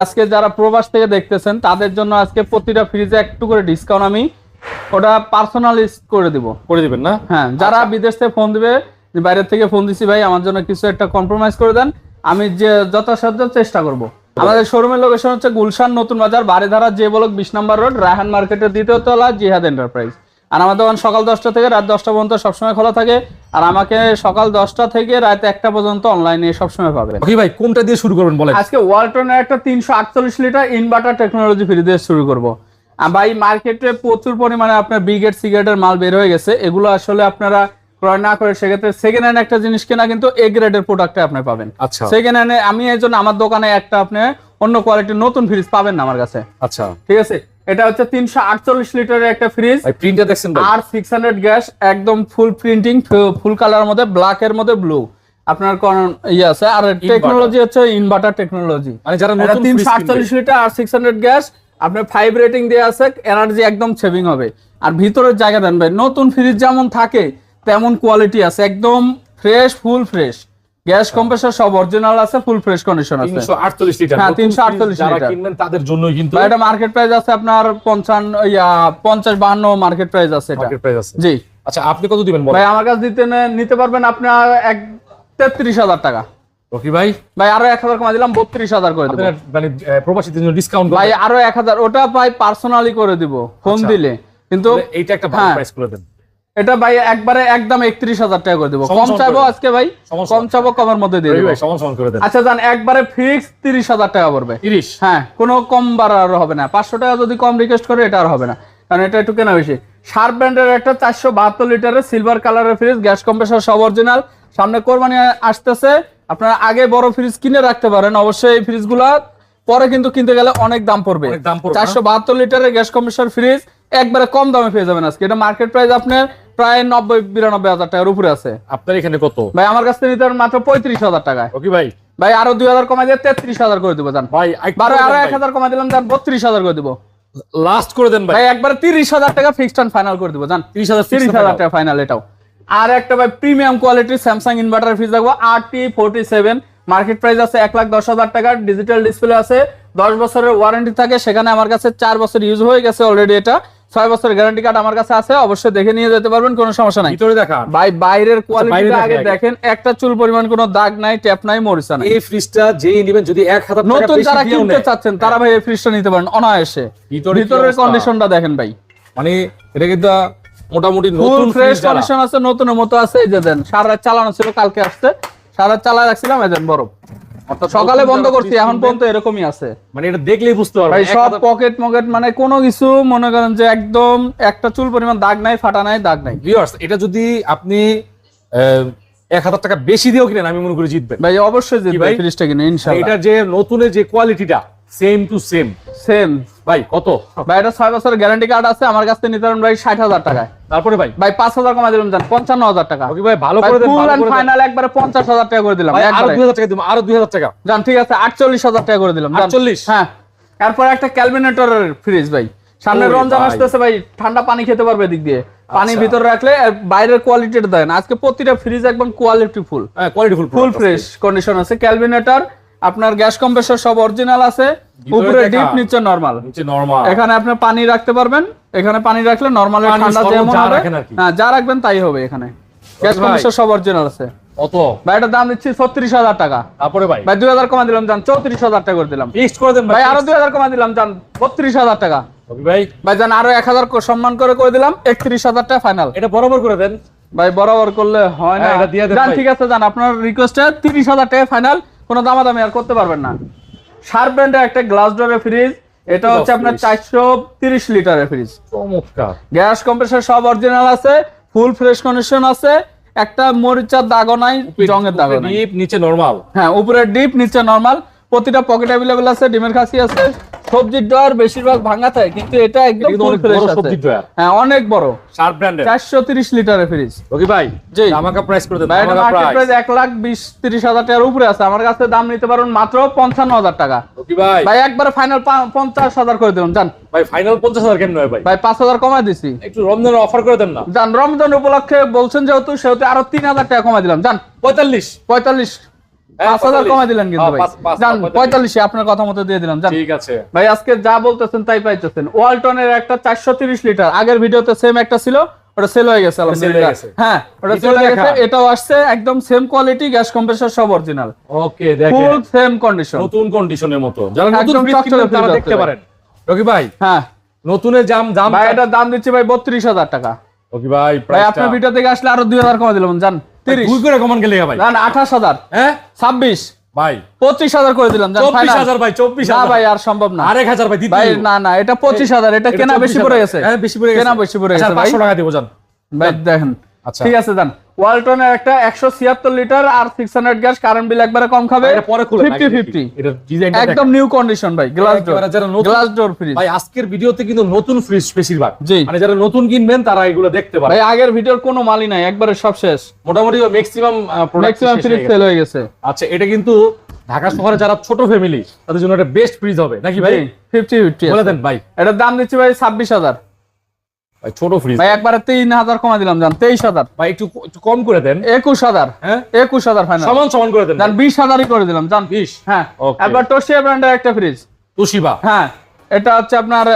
আজকে যারা প্রবাস থেকে দেখতেছেন তাদের জন্য আজকে প্রতিটা ফ্রিজে একটু করে ডিসকাউন্ট আমি ওটা পার্সোনালিজ করে দিব। করে দিবেন না? হ্যাঁ যারা বিদেশ থেকে ফোন দিবে যে বাইরের থেকে ফোন দিছি ভাই আমার জন্য কিছু একটা কম্প্রোমাইজ করে দেন আমি যে যথাসাধ্য চেষ্টা করব। আমাদের শোরুমের লোকেশন হচ্ছে গুলশান নতুন বাজার বাড়িধারা যে বলক বিশ নম্বর রোড রায়হান মার্কেটের দ্বিতীয় তলা জিহাদ এন্টারপ্রাইজ আর আমার দোকান সকাল দশটা থেকে রাত দশটা পর্যন্ত সবসময় খোলা থাকে। আর আমাকে সকাল দশটা থেকে রাত একটা পর্যন্ত অনলাইনে সবসময় পাবেন। ওকে ভাই কোনটা দিয়ে শুরু করবেন বলেন? আজকে ওয়ালটনের একটা তিনশো আটচল্লিশ লিটার ইনভার্টার টেকনোলজি ফ্রি দিয়ে শুরু করব। ভাই মার্কেটে প্রচুর পরিমাণে আপনার বিগেট সিগারেটের মাল বের হয়ে গেছে। এগুলো আসলে আপনারা ক্রয় না করে সেক্ষেত্রে সেকেন্ড হ্যান্ড একটা জিনিস কেনা কিন্তু এ গ্রেডের প্রোডাক্টে আপনি পাবেন। আচ্ছা। সেকেন্ড হ্যান্ডে আমি এই জন্য আমার দোকানে একটা আপনি অন্য কোয়ালিটির নতুন ফ্রিজ পাবেন না আমার কাছে। আচ্ছা। ঠিক আছে? এটা হচ্ছে তিনশো আটচল্লিশ লিটারের একটা ফ্রিজ ভাই প্রিন্টটা দেখছেন আর সিক্স হান্ড্রেড গ্যাস একদম ফুল প্রিন্টিং ফুল কালার মধ্যে ব্ল্যাক এর মধ্যে ব্লু আপনার কোন ইয়ে আছে? আর টেকনোলজি হচ্ছে ইনভার্টার টেকনোলজি মানে যারা নতুন তিনশো fridge আটচল্লিশ লিটার আর সিক্স হান্ড্রেড গ্যাস আপনার ফাইভ রেটিং দিয়ে আছে এনার্জি একদম সেভিং হবে। আর ভিতরের জায়গা দেন ভাই নতুন ফ্রিজ যেমন থাকে তেমন কোয়ালিটি আছে একদম fresh full fresh gas compressor সব অরিজিনাল আছে ফুল ফ্রেশ কন্ডিশন আছে। তিনশো আটচল্লিশ লিটার। হ্যাঁ, 348 fridge যারা কিনবেন তাদের জন্যই কিন্তু ভাই এটা মার্কেট প্রাইস আছে আপনার পঞ্চান্ন ইয়া পঞ্চাশ বাহান্ন মার্কেট প্রাইস আছে এটা। মার্কেট প্রাইস আছে। জি। আচ্ছা আপনি কত দিবেন বলেন? ভাই আমার কাছে দিতে নে- নিতে পারবেন আপনার এক তেত্রিশ হাজার টাকা। ওকে ভাই? ভাই আরও এক হাজার কমা দিলাম বত্রিশ হাজার করে দেবো। মানে প্রবাসীদের জন্য ডিসকাউন্ট ভাই আরও এক হাজার ওটা ভাই পার্সোনালি করে দিব ফোন আচ্ছা। দিলে। কিন্তু এইটা একটা ভালো হ্যাঁ। প্রাইস করে দেন। এটা ভাই একবারে একদম একত্রিশ হাজার টাকা করে দিব। কম চাইব আজকে ভাই? কম চাইব কমের মধ্যে দিয়ে আচ্ছা জান একবারে ফিক্স তিরিশ হাজার টাকা পড়বে। তিরিশ? হ্যাঁ কোনো কম বাড়ার হবে না। পাঁচশো টাকা যদি কম রিকোয়েস্ট করে এটা আর হবে না। কারণ এটা একটু কেনা বেশি। শার্প ব্র্যান্ডের একটা চারশো বাহাত্তর লিটারের সিলভার কালারের ফ্রিজ গ্যাস কম্প্রেসর সব অরিজিনাল সামনে কোরবানি আসতেছে। আপনারা আগে বড় ফ্রিজ কিনে রাখতে পারেন। অবশ্যই এই ফ্রিজগুলা পরে কিন্তু কিনতে গেলে অনেক দাম পড়বে। অনেক দাম পড়বে, চারশো বাহাত্তর লিটারের গ্যাস কম্প্রেসর ফ্রিজ একবারে কম দামে পেয়ে যাবেন আজকে। এটা মার্কেট প্রাইস আপনার প্রায় নব্বই বিরানব্বই হাজার টাকার উপরে আছে। আপনার এখানে কত? ভাই আমার কাছ থেকে নিতে মাত্র পঁয়ত্রিশ হাজার টাকায়। ওকে ভাই? ভাই আরও দুই হাজার কমাই দিয়ে তেত্রিশ হাজার করে দিব জান। ভাই বারো আরও এক হাজার কমাই দিলাম বত্রিশ হাজার করে দিব। লাস্ট করে দেন ভাই। একবারে তিরিশ হাজার টাকা ফিক্সড অ্যান্ড ফাইনাল করে দিব জান। 30,000 তিরিশ হাজার টাকা ফাইনাল এটাও। আর একটা ভাই প্রিমিয়াম কোয়ালিটির স্যামসাং ইনভার্টার ফ্রিজ দেখব আর T forty seven market price আছে এক লাখ দশ হাজার টাকার ডিজিটাল ডিসপ্লে আছে দশ বছরের ওয়ারেন্টি থাকে সেখানে আমার কাছে চার বছর ইউজ হয়ে গেছে অলরেডি এটা। ছয় বছরের গ্যারান্টি কার্ড আমার কাছে আছে অবশ্যই দেখে নিয়ে যেতে পারবেন কোনো সমস্যা নাই। ভিতরে দেখা। ভাই বাইরের আচ্ছা, কোয়ালিটি আগে আগে। দেখেন একটা চুল পরিমাণ কোনো দাগ নাই ট্যাপ নাই মরিচা নাই। এই ফ্রিজটা যেই নেবেন যদি এক হাজার নতুন যারা কিনতে চাচ্ছেন তারা ভাই এই ফ্রিজটা নিতে পারেন অনায়াসে। ভিতরের? কন্ডিশনটা দেখেন ভাই। মানে এটা কিন্তু মোটামুটি নতুন ফ্রেশ কন্ডিশন আছে নতুনের মতো আছে এই যে দেন সারা চালানো ছিল কালকে আসছে। সারা চালা রাখছিলাম এই দেন বরফ। সকালে বন্ধ করছি এখন পর্যন্ত এরকমই আছে। মানে এটা দেখলেই বুঝতে পারবেন। সব পকেট মকেট মানে কোনো কিছু মনে করেন যে একদম একটা চুল পরিমাণ দাগ নাই ফাটা নাই দাগ নাই। ভিউয়ার্স এটা যদি আপনি এক হাজার টাকা বেশি দিয়েও কিনেন আমি মনে করি জিতবেন। ভাই অবশ্যই জিতবেন ফ্রিজটা কিনে ইনশাআল্লাহ এটা যে নতুনের যে কোয়ালিটিটা সেম টু সেম সেম ভাই কত? ভাই এটা ছয় বছরের গ্যারান্টি কার্ড আছে আমার কাছ থেকে নিতে পারেন ভাই ষাট হাজার টাকায়। তারপরে ভাই? ভাই পাঁচ হাজার কমাই দিলাম জান পঞ্চান্ন হাজার টাকা। ওকে ভাই ভালো করে ফুল। ফাইনাল একবারে পঞ্চাশ হাজার টাকা করে দিলাম ভাই আরও দুই হাজার টাকা দিব আরও দুই হাজার টাকা। যান ঠিক আছে আটচল্লিশ হাজার টাকা করে দিলাম। 48? হ্যাঁ। তারপর একটা ক্যালমিনেটরের ফ্রিজ ভাই। সামনে রমজান। আসতেছে ভাই ঠান্ডা পানি খেতে পারবে দিক দিয়ে। পানি আচ্ছা। ভিতরে রাখলে বাইরের কোয়ালিটিটা দেন। আজকে প্রতিটা ফ্রিজ একদম কোয়ালিটি ফুল হ্যাঁ quality full full fresh condition আছে। ক্যালমিনেটর আপনার গ্যাস কম্প্রেসর সব অরিজিনাল আছে উপরে ডিপ নিচে নরমাল নিচে নরমাল এখানে আপনি পানি রাখতে পারবেন এখানে পানি রাখলে নরমালের পানি ঠান্ডা যেমন হবে কি। হ্যাঁ যা রাখবেন তাই হবে এখানে। গ্যাস। কম্প্রেসর সব অরিজিনাল আছে। কত? ভাই এটার দাম দিচ্ছি ছত্রিশ হাজার টাকা। তারপরে ভাই? ভাই দুই হাজার কমা দিলাম যান চৌত্রিশ হাজার টাকা করে দিলাম। ফিক্সড করে দেন ভাই আরও দুই হাজার কমা দিলাম যান বত্রিশ হাজার টাকা। রবি ভাই। ভাই যান আরও এক হাজার সম্মান করে করে দিলাম একত্রিশ হাজার টাকা ফাইনাল এটা বরাবর করে দেন। ভাই বরাবর করলে হয় না। হ্যাঁ, এটা দিয়ে দেন যান ঠিক আছে যান আপনার রিকোয়েস্টে তিরিশ হাজার টাকা ফাইনাল কোনো দামাদামি আর করতে পারবেন না। শার্প ব্র্যান্ডের একটা গ্লাস ডোরের ফ্রিজ এটা হচ্ছে আপনার চারশো তিরিশ লিটারের ফ্রিজ চমৎকার। গ্যাস কম্প্রেসার সব অরিজিনাল আছে ফুল ফ্রেশ কন্ডিশন আছে একটা মরিচার দাগও নাই রঙের দাগ নাই। ডিপ নিচে নরমাল হ্যাঁ উপরে ডিপ নিচে নরমাল প্রতিটা পকেট অ্যাভেলেবল আছে ডিমের খাসি আছে সবজির ডয়ার বেশিরভাগ ভাঙা থাকে কিন্তু এটা একদম ফুল অনেক ফ্রেশ বড় আছে। সবজির ড্রয়ার হ্যাঁ অনেক বড়। শার্প ব্র্যান্ডের চারশো তিরিশ লিটারের ফ্রিজ রবি ভাই জি। ধামাকা প্রাইস করে দেন মার্কেট প্রাইস প্রাইস এক লাখ বিশ তিরিশ হাজার টাকার উপরে আছে। আমার কাছে দাম নিতে পারবেন মাত্র পঞ্চান্ন হাজার টাকা। রবি ভাই। ভাই একবারে ফাইনাল পঞ্চাশ হাজার করে দিলাম জান। ভাই ফাইনাল পঞ্চাশ হাজার কেমন হয় ভাই? ভাই পাঁচ হাজার কমাই দিছি। একটু রমজানের অফার করে দেন না। জান রমজান উপলক্ষে বলছেন যেহেতু সেহেতু আরও তিন হাজার টাকা কমাই দিলাম জান। পঁয়তাল্লিশ। পঁয়তাল্লিশ। হ্যাঁ, পাঁচ হাজার 45 কমাই দিলেন কিন্তু হ্যাঁ, ভাই। পাঁচ- পাঁচ- যান পঁয়তাল্লিশ। পঁয়তাল্লিশে আপনার কথা মতো দিয়ে দিলাম ঠিক আছে। ভাই আজকে যা বলতেছেন তাই পাইতেছেন। ওয়ালটনের একটা চারশো লিটার আগের ভিডিওতে সেম একটা ছিল ওটা সেল হয়ে গেছে হ্যাঁ ওটা সেল হয়ে গেছে এটাও আসছে একদম সেম কোয়ালিটি গ্যাস কম্প্রেসর সব অরিজিনাল ওকে দেখেন। ফুল সেম কন্ডিশন নতুন কন্ডিশনের মতো। যারা নতুন একদম ফ্রিজ চকচকে কিনবেন তারা দেখতে পারেন। রকি ভাই হ্যাঁ। নতুনের ভাই দাম দিচ্ছি ভাই বত্রিশ হাজার টাকা। রকি ভাই ভাই আপনার ভিডিও থেকে আসলে আরও কমে দিলাম জান। দুই করে কমান গেলে ভাই। জান আঠাশ হাজার। হ্যাঁ? ছাব্বিশ। ভাই। পঁচিশ হাজার করে দিলাম চব্বিশ হাজার ভাই চব্বিশ না ভাই আর সম্ভব না। আরেক হাজার ভাই দিতে ভাই না না এটা পঁচিশ হাজার এটা কেনা বেশি পড়ে গেছে। হ্যাঁ বেশি পড়ে গেছে। কেনা বেশি পড়ে আচ্ছা, গেছে ভাই। টাকা দিব জান। ভাই দেখেন। ঠিক আছে দেন। ওয়ালটনের একটা একশো ছিয়াত্তর লিটার আর six hundred gas current bill একবারে কম খাবে। পরে ফিফটি ফিফটি একদম নিউ কন্ডিশন ভাই গ্লাস ডোর যারা গ্লাস ডোর ফ্রিজ ভাই আজকের ভিডিওতে কিন্তু নতুন ফ্রিজ বেশিরভাগ। জি। মানে যারা নতুন কিনবেন তারা এগুলো দেখতে পারে। ভাই আগের ভিডিওর কোনো মালই নাই একবারে সব শেষ। মোটামুটি maximum product maximum fridge sale হয়ে গেছে। আচ্ছা এটা কিন্তু ঢাকা শহরে যারা ছোট ফ্যামিলি তাদের জন্য একটা বেস্ট ফ্রিজ হবে। নাকি ভাই? ফিফটি ফিফটি বলে দেন ভাই। এটার দাম দিচ্ছি ভাই ছাব্বিশ হাজার। ভাই ছোট ফ্রিজ ভাই একবারে তিন হাজার কমা দিলাম জান তেইশ হাজার। ভাই একটু একটু কম করে দেন। একুশ হাজার। হ্যাঁ? একুশ হাজার ফাইনাল সমান সমান করে দেন। জান বিশ হাজারই করে দিলাম জান। বিশ? হ্যাঁ। একবার টোশিয়া ব্র্যান্ডের একটা ফ্রিজ তুশিবা হ্যাঁ। এটা হচ্ছে আপনার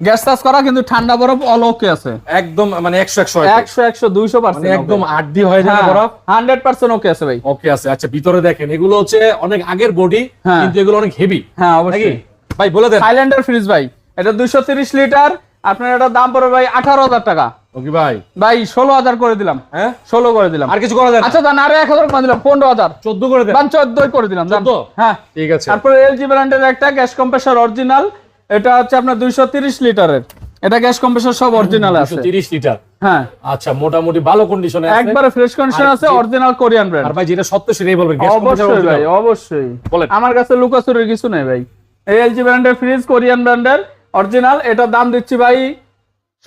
গ্যাস চার্জ করা কিন্তু ঠান্ডা বরফ অল ওকে আছে। একদম মানে একশো একশো একশো একশো দুইশো মানে পার্সেন্ট একদম আড্ডি হয়ে। যাবে বরফ। হান্ড্রেড পার্সেন্ট ওকে আছে ভাই। ওকে আছে। আচ্ছা ভিতরে দেখেন এগুলো হচ্ছে অনেক আগের বডি হ্যাঁ। কিন্তু এগুলো অনেক হেভি হ্যাঁ অবশ্যই। ভাই বলে দেন। থাইল্যান্ডের ফ্রিজ ভাই। এটা দুইশো তিরিশ লিটার আপনার এটার দাম পড়বে ভাই আঠারো হাজার টাকা। ওকে ভাই। ভাই ষোলো হাজার করে দিলাম। হ্যাঁ? ষোলো করে দিলাম। আর কিছু করা যায় আচ্ছা দান আরও এক হাজার করে দিলাম পনেরো হাজার। চোদ্দ করে দান। চোদ্দই করে দিলাম দান 14? হ্যাঁ। ঠিক আছে। তারপরে এলজি ব্র্যান্ডের একটা গ্যাস কম্প্রেসর অরিজিনাল এটা হচ্ছে আপনার দুইশো তিরিশ লিটারের। এটা গ্যাস কম্প্রেসর সব অরিজিনাল আছে। তিরিশ লিটার? হ্যাঁ। আচ্ছা মোটামুটি ভালো কন্ডিশনে একবারে ফ্রেশ কন্ডিশন আছে অরিজিনাল কোরিয়ান ব্র্যান্ড আর ভাই যেটা সত্য সেটাই বলবেন গ্যাস অবশ্যই ভাই অবশ্যই। বলেন। আমার কাছে লুকাচুরির কিছু নেই ভাই। এই এলজি ব্র্যান্ডের ফ্রিজ কোরিয়ান ব্র্যান্ডের অরিজিনাল এটার দাম দিচ্ছি ভাই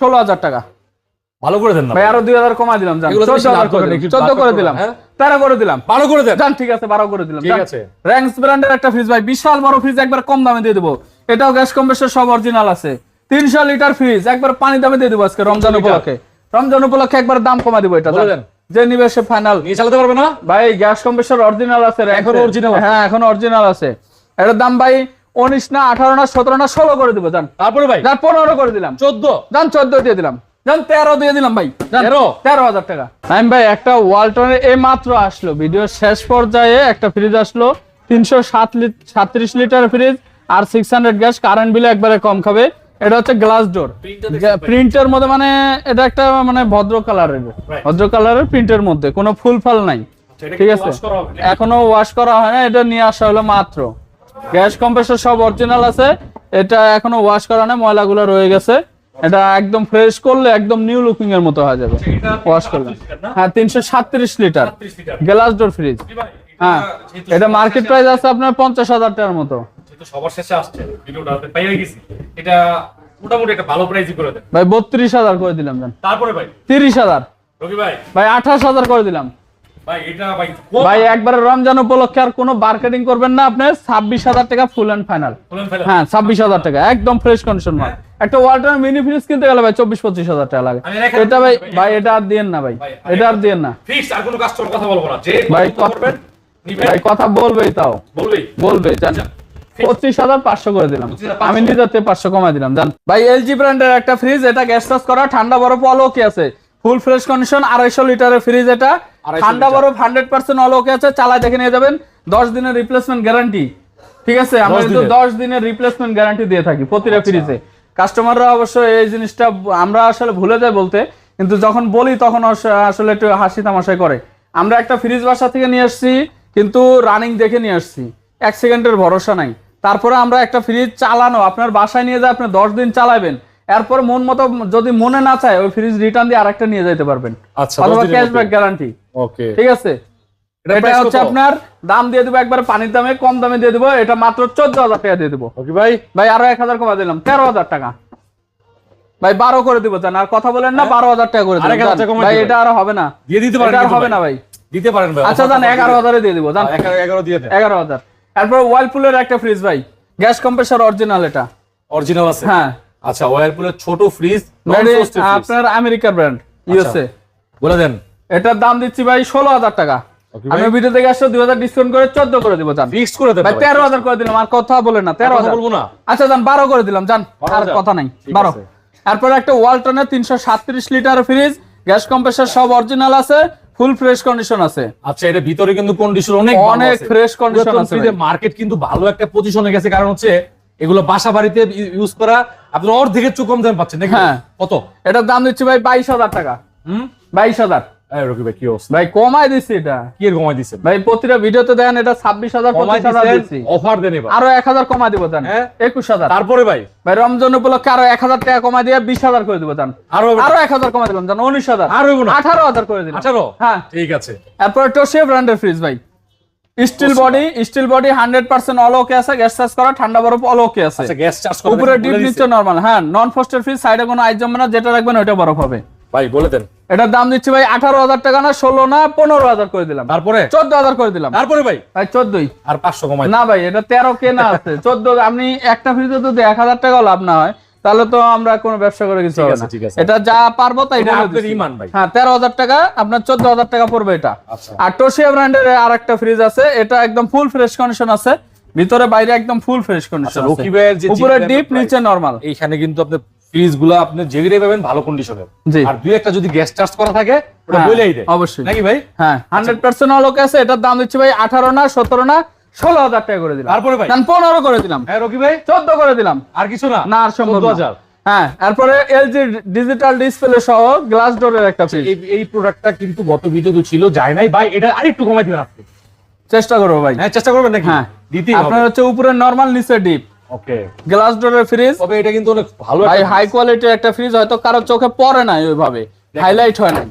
ষোলো হাজার টাকা। ভালো করে দেন ভাই আরও দুই হাজার কমাই দিলাম চোদ্দ করে দিলাম একটু করে দিলাম হ্যাঁ? তেরো করে দিলাম। ভালো করে দেন। জান ঠিক আছে বারো করে দিলাম ঠিক আছে। র্যাঙ্কস ব্র্যান্ডের একটা ফ্রিজ ভাই বিশাল বড় ফ্রিজ একবার কম দামে দিয়ে দেবো। এটাও গ্যাস কম্প্রেসর সব অরিজিনাল আছে। তিনশো লিটার ফ্রিজ একবার পানি দামে দিয়ে দেবো আজকে রমজান উপলক্ষে। রমজান উপলক্ষে একবার দাম কমা দিব এটা। যে নিবে সে ফাইনাল নিয়ে চালাতে পারবে না? ভাই গ্যাস কম্প্রেসর অরিজিনাল আছে এখনও অরিজিনাল হ্যাঁ এখন অরিজিনাল আছে। এটার দাম ভাই উনিশ না আঠারো না সতেরো না ষোলো করে দিব জান। তারপরে ভাই? যান পনেরো করে দিলাম। চোদ্দ? যান চোদ্দ দিয়ে দিলাম। যান তেরো দিয়ে দিলাম ভাই। যান, 13? তেরো হাজার টাকা। ভাই একটা ওয়ালটনের এই মাত্র আসলো। ভিডিও শেষ পর্যায়ে একটা ফ্রিজ আসলো। তিনশো সাত সাতত্রিশ লিটার ফ্রিজ আর সিক্স হান্ড্রেড গ্যাস কারেন্ট বিলে একবারে কম খাবে। এটা হচ্ছে গ্লাস ডোর? প্রিন্টের মধ্যে মানে এটা একটা মানে ভদ্র কালারের ভদ্র কালারের প্রিন্টের মধ্যে। কোনো ফুল ফাল নাই। আচ্ছা, ঠিক আছে? এখনও ওয়াশ করা হয় না এটা নিয়ে আসা হলো মাত্র। গ্যাস কম্প্রেসর সব অরিজিনাল আছে। এটা এখনও ওয়াশ করা না ময়লাগুলো রয়ে গেছে। এটা একদম ফ্রেশ করলে একদম নিউ লুকিং এর মতো হয়ে যাবে। এটা ওয়াশ করলে। 37 লিটার না? হ্যাঁ তিনশো সাতত্রিশ লিটার। গ্লাস ডোর ফ্রিজ হ্যাঁ এটা মার্কেট প্রাইস আছে আপনার পঞ্চাশ হাজার টাকার মতো। সবার শেষে আসছে গেছি। এটা মোটামুটি একটা ভালো প্রাইসই করে দেন। ভাই বত্রিশ হাজার করে দিলাম তারপরে ভাই? তিরিশ হাজার। ভাই? ভাই আঠাশ হাজার করে দিলাম। ভাই একবারে রমজান উপলক্ষে আর কোনো মার্কেটিং করবেন না আপনি ছাব্বিশ হাজার টাকা ফুল অ্যান্ড ফাইনাল হ্যাঁ ছাব্বিশ হাজার টাকা একদম ফ্রেশ কন্ডিশন মাল। একটা ওয়াটার মিনি ফ্রিজ কিনতে গেলে ভাই চব্বিশ পঁচিশ হাজার টাকা লাগে। এটা ভাই ভাই। এটা আর দিয়েন না ভাই এটা আর দিয়েন না। ফিক্স আর কোনো কাস্টমার কথা বলব না ভাই, ভাই কথা বলবেই তাও। বলবেই। বলবে জান। পঁচিশ হাজার পাঁচশো করে দিলাম। আমি নিজের পাঁচশো কমাই দিলাম জান। ভাই এলজি ব্র্যান্ডের একটা ফ্রিজ এটা গ্যাস চার্জ করা ঠান্ডা বরফ অল কি আছে। ফুল ফ্রেশ কন্ডিশন আড়াইশো লিটারের ফ্রিজ এটা। 250 ঠান্ডা বরফ হান্ড্রেড পার্সেন্ট অল ওকে আছে চালায় দেখে নিয়ে যাবেন। দশ দিনের রিপ্লেসমেন্ট গ্যারান্টি ঠিক আছে? আমরা কিন্তু দশ দিনের রিপ্লেসমেন্ট গ্যারান্টি দিয়ে থাকি প্রতিটা ফ্রিজে কাস্টমাররা অবশ্য এই জিনিসটা আমরা আসলে ভুলে যাই বলতে কিন্তু যখন বলি তখন আসলে একটু হাসি তামাশাই করে। আমরা একটা ফ্রিজ বাসা থেকে নিয়ে আসছি কিন্তু রানিং দেখে নিয়ে আসছি। এক সেকেন্ডের ভরসা নাই। তারপরে আমরা একটা ফ্রিজ চালানো আপনার বাসায় নিয়ে যায় আপনি দশ দিন চালাবেন। এরপর মন মতো যদি মনে না চায় ওই ফ্রিজ রিটার্ন দিয়ে আরেকটা নিয়ে যেতে পারবেন। আচ্ছা অথবা ক্যাশব্যাক গ্যারান্টি ওকে ঠিক আছে? এটা হচ্ছে আপনার দাম দিয়ে দেবো একবার পানির দামে কম দামে দিয়ে দেবো এটা মাত্র চোদ্দ হাজার টাকা দিয়ে দেবো। ওকে ভাই ভাই আরও এক হাজার কমা দিলাম তেরো হাজার টাকা। ভাই বারো করে দিব জান আর কথা বলেন না বারো হাজার টাকা করে হ্যাঁ? কমাই ভাই এটা আর হবে না। দিয়ে দিতে পারেন আর হবে না ভাই। দিতে পারেন ভাই আচ্ছা জান এগারো হাজারে দিয়ে দিব জান। এগারো এগারো দিয়ে এগারো হাজার। তারপর ওয়ালপুলের একটা ফ্রিজ ভাই। গ্যাস কম্প্রেসর অরিজিনাল এটা। অরিজিনাল আছে। হ্যাঁ। আচ্ছা ওয়ারপুলের ছোট ফ্রিজ Made আপনার আমেরিকার ব্র্যান্ড ইউএসএ বলে দেন। এটার দাম দিচ্ছি ভাই ষোলো হাজার টাকা। আমি ভিডিও থেকে আসলে দুই হাজার ডিসকাউন্ট করে চোদ্দ করে দিব জান। ফিক্সড করে ভাই। তেরো হাজার করে দিলাম আর কথা বলে না তেরো হাজার। বলব না। আচ্ছা জান বারো করে দিলাম জান আর কথা নাই বারো। আছে। তারপরে একটা ওয়ালটনের তিনশো সাতত্রিশ লিটার ফ্রিজ গ্যাস কম্প্রেসার সব অরিজিনাল আছে ফুল ফ্রেশ কন্ডিশন আছে। আচ্ছা এটা ভিতরে কিন্তু কন্ডিশন অনেক অনেক ফ্রেশ কন্ডিশন আছে মার্কেট কিন্তু ভালো একটা পজিশনে গেছে কারণ হচ্ছে এগুলো বাসা বাড়িতে ইউজ করা আপনি অর্ধেকের চেয়ে কম দাম পাচ্ছেন নাকি? হ্যাঁ। কত? এটার দাম দিচ্ছি ভাই বাইশ হাজার টাকা। হুম? বাইশ হাজার। রকি ভাই কি অবস্থা? ভাই কমাই এটা। কি কমাই ভাই প্রতিটা ভিডিওতে দেন এটা ছাব্বিশ হাজার পঁচিশ হাজার দিচ্ছি অফার দেন আরও এক হাজার কমাই দিব জান হ্যাঁ? একুশ হাজার। তারপরে ভাই? ভাই রমজান উপলক্ষে আরও এক হাজার টাকা কমাই দিয়ে বিশ হাজার করে দিব জান আরও আরও এক হাজার কমাই দিলাম জান উনিশ হাজার। আর আঠারো হাজার করে দিলাম। আঠারো? হ্যাঁ। ঠিক আছে। এরপরে টোশিয়া ব্র্যান্ডের ফ্রিজ ভাই। Steel body steel body hundred percent all okay আছে গ্যাস চার্জ করা ঠান্ডা বরফ অল ওকে আছে। আচ্ছা গ্যাস চার্জ উপরে ডিপ নিচে নরমাল হ্যাঁ নন ফস্টের ফ্রিজ সাইডে কোনো আইস জমবে না যেটা রাখবেন ওইটা বরফ হবে। ভাই বলে দেন। এটার দাম দিচ্ছি ভাই আঠারো হাজার টাকা না ষোলো না পনেরো হাজার করে দিলাম। তারপরে? চোদ্দ হাজার করে দিলাম। তারপরে ভাই? ভাই চোদ্দই। আর পাঁচশো কমাই। না ভাই এটা তেরো কেনা আছে চোদ্দ আপনি একটা ফ্রিজে যদি এক হাজার টাকাও লাভ না হয়। তাহলে তো আমরা কোনো ব্যবসা করে কিছু হবে না। এটা যা পারব তাই। হ্যাঁ তেরো হাজার টাকা আপনার চোদ্দ হাজার টাকা পড়বে এটা। আচ্ছা। আর টোশিয়া ব্র্যান্ডের আর একটা ফ্রিজ আছে এটা একদম ফুল ফ্রেশ কন্ডিশন আছে। ভিতরে বাইরে একদম ফুল ফ্রেশ কন্ডিশন রকি ভাইয়ের যে উপরে ডিপ নিচে নরমাল এইখানে কিন্তু আপনি ফ্রিজগুলো আপনি যেগুলো পাবেন ভালো কন্ডিশনের আর দুই একটা যদি গ্যাস চার্জ করা থাকে ওটা হ্যাঁ, বলেই দেয়। অবশ্যই। নাকি ভাই? হ্যাঁ হান্ড্রেড পার্সেন্ট অলোকে আছে এটার দাম দিচ্ছি ভাই আঠারো না সতেরো না ষোলো হাজার টাকা করে দিলাম। তারপরে ভাই? পনেরো করে দিলাম। হ্যাঁ রকি ভাই? চোদ্দ করে দিলাম। আর কিছু না? না আর সম্ভব হাজার। হ্যাঁ তারপরে এলজি ডিজিটাল ডিসপ্লে সহ গ্লাস ডোরের একটা ফ্রিজ এই এই প্রোডাক্টটা কিন্তু গত ভিডিওতে ছিল যায় নাই। ভাই এটা আরেকটু কমাই দিবেন আপনি। চেষ্টা করব ভাই। হ্যাঁ চেষ্টা করবেন নাকি? হ্যাঁ। আপনার হচ্ছে উপরে নরমাল নিচে ডিপ ওকে। গ্লাস ডোরের ফ্রিজ তবে এটা কিন্তু অনেক ভালো ভাই হাই কোয়ালিটির একটা ফ্রিজ হয়তো কারও চোখে পড়ে না ওইভাবে। হাইলাইট হয় না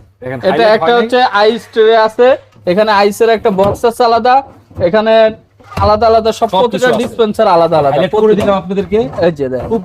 এটা একটা হচ্ছে আইস ট্রে আছে। এখানে আইসের একটা বক্স আছে আলাদা। এখানে আলাদা আলাদা সব প্রতিটা ডিসপেন্সার আলাদা আলাদা। করে দিলাম আপনাদেরকে। এই যে দেখ খুব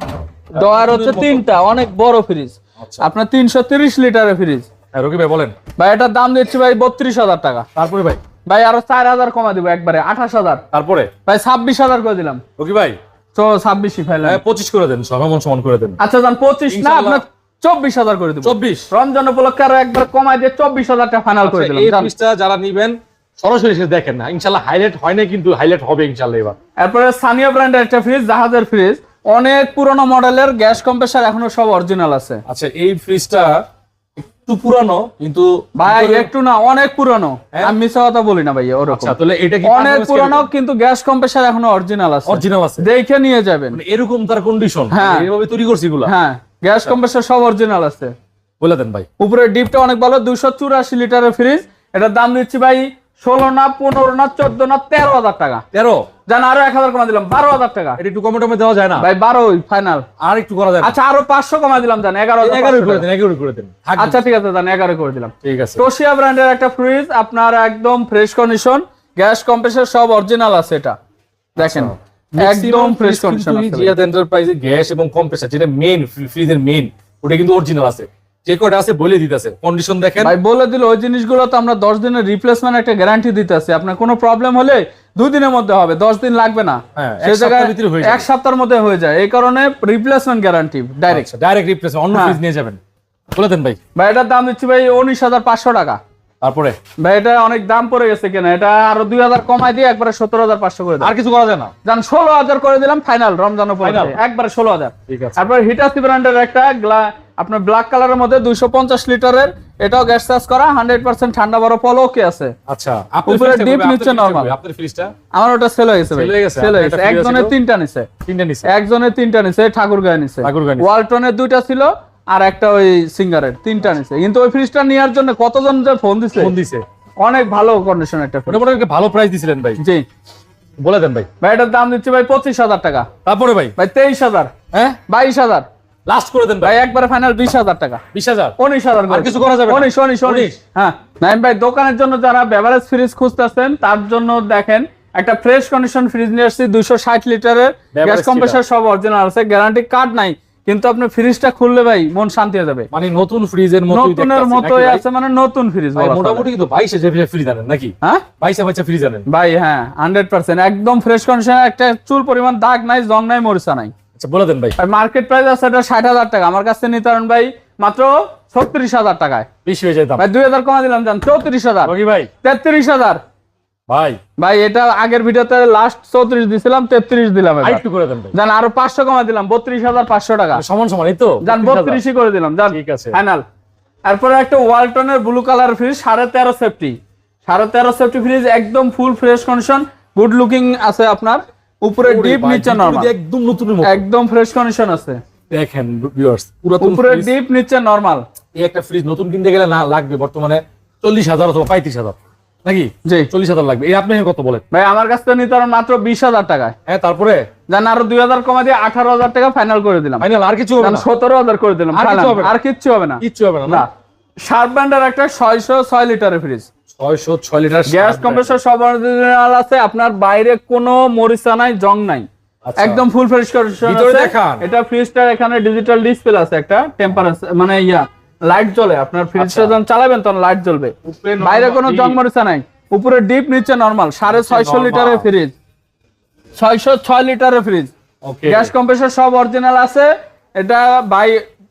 ডয়ার হচ্ছে তিনটা অনেক বড় ফ্রিজ আচ্ছা। আপনার তিনশো তিরিশ লিটারের ফ্রিজ রকি ভাই বলেন। ভাই এটার দাম দিচ্ছি ভাই বত্রিশ হাজার টাকা। তারপরে ভাই? ভাই আরও চার হাজার কমা দিব একবারে আঠাশ হাজার। তারপরে? ভাই ছাব্বিশ হাজার করে দিলাম। রকি ভাই? তো ছাব্বিশই ফাইলাম হ্যাঁ, পঁচিশ করে দেন সমান সমান করে দেন। আচ্ছা যান পঁচিশ না ইনশাআল্লাহ। আপনার চব্বিশ হাজার করে দিব। চব্বিশ। রমজান উপলক্ষে আরও একবার কমাই দিয়ে চব্বিশ হাজার টাকা ফাইনাল করে দিলাম আচ্ছা, এই ফ্রিজটা যারা নিবেন সরাসরি এসে দেখেন না। ইনশাল্লাহ হাইলাইট হয় না কিন্তু হাইলাইট হবে ইনশাল্লাহ এবার। এরপরে সানিয়া ব্র্যান্ডের একটা ফ্রিজ জাহাজের ফ্রিজ অনেক পুরনো মডেলের গ্যাস কম্প্রেসার এখনও সব অরিজিনাল আছে। আচ্ছা এই ফ্রিজটা একটু পুরানো কিন্তু ভাই একটু না অনেক পুরনো। হ্যাঁ? আমি মিথ্যা কথা বলি না ভাই ওরকম। আচ্ছা তাহলে এটা কি অনেক পুরনো কিন্তু গ্যাস কম্প্রেসার এখনও অরিজিনাল আছে। অরিজিনাল আছে। দেখে নিয়ে যাবেন। মানে এরকম তার কন্ডিশন হ্যাঁ। এইভাবে তৈরি করছি এগুলা। হ্যাঁ গ্যাস কম্প্রেসার সব অরিজিনাল আছে। বলে দেন ভাই। উপরে ডিপটা অনেক ভালো দুশো চুরাশি লিটারের ফ্রিজ এটার দাম দিচ্ছি ভাই ষোলো না পনেরো না চোদ্দ না তেরো হাজার টাকা। তেরো? জান আরও এক হাজার কমা দিলাম বারো হাজার টাকা। এটা একটু কমে টমে দেওয়া যায় না? ভাই বারো ফাইনাল আর একটু করা যায় আচ্ছা আরও পাঁচশো কমা দিলাম জান এগারো এগারো করে দিন এগারো করে দিন। আচ্ছা ঠিক আছে জান এগারো করে দিলাম। ঠিক আছে। টোশিয়া ব্র্যান্ডের একটা ফ্রিজ আপনার একদম ফ্রেশ কন্ডিশন গ্যাস কম্প্রেসার সব অরিজিনাল আছে এটা। দেখেন একদম ফ্রেশ কন্ডিশন। জিয়াদ এন্টারপ্রাইজে গ্যাস এবং কম্প্রেসার যেটা মেইন ফ্রিজের মেইন ওটা কিন্তু অরিজিনাল আছে। যে কয়টা আছে বলে দিতেছে। কন্ডিশন দেখেন। ভাই বলে দিল ওই জিনিসগুলো তো আমরা দশ দিনের রিপ্লেসমেন্ট একটা গ্যারান্টি দিতেছি। আপনার কোনো প্রবলেম হলে দুই দিনের মধ্যে হবে দশ দিন লাগবে না। হ্যাঁ, সেই জায়গায় সপ্তাহের ভিতরে হয়ে যাবে। এক সপ্তাহের মধ্যে যায়। এই কারণে replacement guarantee direct direct replacement অন্য। ফ্রিজ নিয়ে যাবেন। বলে দেন ভাই। ভাই এটার দাম দিচ্ছি ভাই উনিশ হাজার পাঁচশো টাকা। তারপরে? ভাই এটা অনেক দাম পড়ে গেছে কেনা এটা আরও দুই হাজার কমাই দিয়ে একবারে সত্তর হাজার পাঁচশো করে আর কিছু করা যায় না। জান ষোলো হাজার করে দিলাম ফাইনাল রমজান? একবারে ষোলো হাজার। তারপর হিটাসি ব্র্যান্ডের একটা গ্লা- আপনার ব্ল্যাক কালারের মধ্যে দুইশো পঞ্চাশ লিটারের এটাও গ্যাস চার্জ করা হান্ড্রেড পার্সেন্ট ঠান্ডা বরফ হলো ওকে আছে। আচ্ছা আপনার উপরে? আপনার নিচে ফ্রিজটা আপনার ফ্রিজটা আমার ওটা সেল হয়ে গেছে ভাই? সেল হয়ে গেছে একজনের তিনটা নিছে। তিনটা নিছে। একজনের তিনটা নিছে ঠাকুর গায়ে নিছে। ওয়ালটনের দুইটা ছিল আর একটা ওই সিঙ্গারের তিনটা নিছে। কিন্তু ওই ফ্রিজটা নেওয়ার জন্য কতজন যে ফোন দিছে? ফোন দিছে। অনেক ভালো কন্ডিশন একটা ফোন একটা ভালো প্রাইস দিছিলেন ভাই। জি। বলে দেন ভাই। ভাই এটার দাম দিচ্ছি ভাই পঁচিশ হাজার টাকা। তারপরে ভাই? ভাই তেইশ হাজার। হ্যাঁ? বাইশ হাজার। লাস্ট করে দেন ভাই। একবারে ফাইনাল বিশ হাজার টাকা। বিশ হাজার? উনিশ হাজার আর কিছু করা যাবে না? উনিশ উনিশ উনিশ। হ্যাঁ। নাইম ভাই দোকানের জন্য যারা বেভারেজ ফ্রিজ খুঁজতেছেন তার জন্য দেখেন একটা ফ্রেশ কন্ডিশন ফ্রিজ নিয়ে আসছি দুইশো ষাট লিটারের। গ্যাস কম্প্রেসার সব অরিজিনাল আছে গ্যারান্টি কার্ড নাই কিন্তু আপনি ফ্রিজটা খুললে ভাই মন শান্তি হয়ে যাবে। মানে নতুন ফ্রিজের মতো নতুনের মতোই আছে মানে নতুন ফ্রিজ ভাই মোটামুটি কিন্তু বাইশে যে ফ্রিজ আনেন নাকি? হ্যাঁ? বাইশে বাইশে ফ্রিজ আনেন। ভাই হ্যাঁ হান্ড্রেড পার্সেন্ট একদম ফ্রেশ কন্ডিশন একটা চুল পরিমাণ দাগ নাই জং নাই মরিচা নাই। আচ্ছা বলে দেন ভাই। মার্কেট প্রাইস আছে এটা ষাট হাজার টাকা। আমার কাছে নিতে পারেন ভাই মাত্র ছত্রিশ হাজার টাকায়। বেশি হয়ে যায় দাম। ভাই দুই হাজার কমা দিলাম জান চৌত্রিশ হাজার। ভাই। তেত্রিশ হাজার। ভাই। ভাই এটা আগের ভিডিওতে লাস্ট চৌত্রিশ দিছিলাম তেত্রিশ দিলাম এবার। করে দেন জান আরও পাঁচশো কমা দিলাম বত্রিশ হাজার পাঁচশো টাকা। সমান সমান এই তো জান বত্রিশই করে দিলাম জান ঠিক আছে। ফাইনাল তারপরে একটা ওয়ালটনের ব্লু কালার ফ্রিজ সাড়ে তেরো সেফটি সাড়ে তেরো সেফটি ফ্রিজ একদম full fresh condition good looking আছে আপনার। উপরে ডিপ নিচে নরমাল একদম নতুনের মতো। একদম ফ্রেশ কন্ডিশন আছে। দেখেন ভিউয়ার্স পুরাতন উপরে ডিপ নিচে নরমাল এই একটা ফ্রিজ নতুন কিনতে গেলে না লাগবে বর্তমানে চল্লিশ হাজার অথবা পঁয়ত্রিশ হাজার। নাকি? জি। চল্লিশ হাজার লাগবে। এই আপনি কত বলেন? ভাই আমার কাছ থেকে নিতে মাত্র বিশ হাজার টাকায়। হ্যাঁ তারপরে? জান আরও দুই হাজার কমা দিয়ে আঠারো হাজার টাকা ফাইনাল করে দিলাম। ফাইনাল আর কিছু হবে না। সতেরো হাজার করে দিলাম। আর কিছু হবে না? আর কিচ্ছু হবে না। কিচ্ছু হবে না শার্প ব্যান্ডের একটা ছয়শো ছয় লিটারের ফ্রিজ ছয়শো ছয় লিটার গ্যাস কম্প্রেসর সব অরিজিনাল আছে। আপনার বাইরে কোনো মরিচা নাই জং নাই। আচ্ছা। একদম ফুল ফ্রেশ ভিতরে দেখান। এটা ফ্রিজটার এখানে ডিজিটাল ডিসপ্লে আছে একটা টেম্পারেচার মানে ইয়া লাইট জ্বলে। আপনার ফ্রিজটা আচ্ছা। যখন চালাবেন তখন লাইট জ্বলবে। বাইরে কোনো জং মরিচা নাই। উপরে ডিপ নিচে নরমাল সাড়ে ছয়শো normal। লিটারের ফ্রিজ ছয়শো ছয় লিটারের ফ্রিজ গ্যাস কম্প্রেসর সব অরিজিনাল আছে। এটা বাই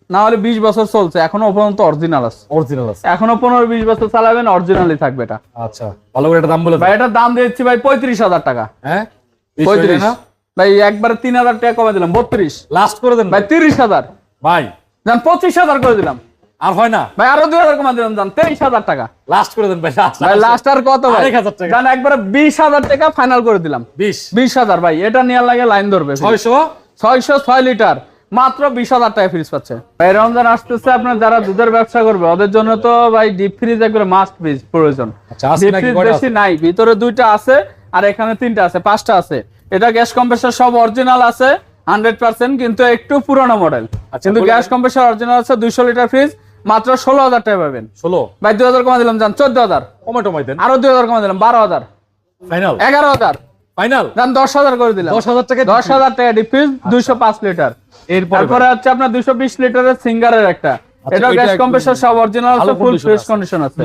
না হলে বিশ বছর চলছে এখনও পর্যন্ত অরিজিনাল আছে। অরিজিনাল আছে। এখনও পনেরো বিশ বছর চালাবেন অরিজিনালই থাকবে এটা। আচ্ছা ভালো করে একটা দাম বলে ভাই এটার দাম দিচ্ছি ভাই পঁয়ত্রিশ হাজার টাকা। হ্যাঁ? পঁয়ত্রিশ। ভাই একবারে তিন হাজার টাকা কমে দিলাম বত্রিশ। লাস্ট করে দেন। ভাই তিরিশ হাজার। ভাই। যান পঁচিশ হাজার করে দিলাম। আর হয় না। ভাই আরও দুই হাজার কমে দিলাম যান তেইশ হাজার টাকা। লাস্ট করে দেন ভাই ভাই লাস্ট আর কত ভাই। যান একবারে বিশ হাজার টাকা ফাইনাল করে দিলাম। বিশ। বিশ হাজার ভাই এটা নেওয়ার লাগে লাইন ধরবে। ছয়শো? ছয়শো ছয় লিটার। মাত্র বিশ হাজার টাকা ফ্রিজ পাচ্ছে। ভাই রমজান আসতেছে আপনার যারা দুধের ব্যবসা করবে ওদের জন্য তো ভাই ডিপ ফ্রিজ একবারে মাস্ট ফ্রিজ প্রয়োজন। আচ্ছা, ডিপ ফ্রিজ বেশি নাই ভিতরে দুইটা আছে আর এখানে তিনটা আছে পাঁচটা আছে। এটা গ্যাস কম্প্রেসর সব অরিজিনাল আছে হান্ড্রেড পার্সেন্ট কিন্তু একটু পুরোনো মডেল আচ্ছা, কিন্তু গ্যাস। কম্প্রেসর অরিজিনাল আছে দুইশো লিটার ফ্রিজ মাত্র ষোলো হাজার টাকা পাবেন। ষোলো? ভাই দুই হাজার কমা দিলাম যান চোদ্দ হাজার। কমে টমাই দেন। আরও দুই হাজার কমা দিলাম বারো হাজার। ফাইনাল এগারো হাজার। ফাইনাল যান দশ হাজার করে দিলাম। দশ হাজার টাকা দশ হাজার টাকা ডিপ ফ্রিজ দুইশো পাঁচ লিটার তারপরে হচ্ছে আপনার দুইশো বিশ লিটারের সিঙ্গারের একটা। এটা এটা গ্যাস কম্প্রেসর সব অরিজিনাল আছে ফুল ফ্রেশ কন্ডিশন আছে।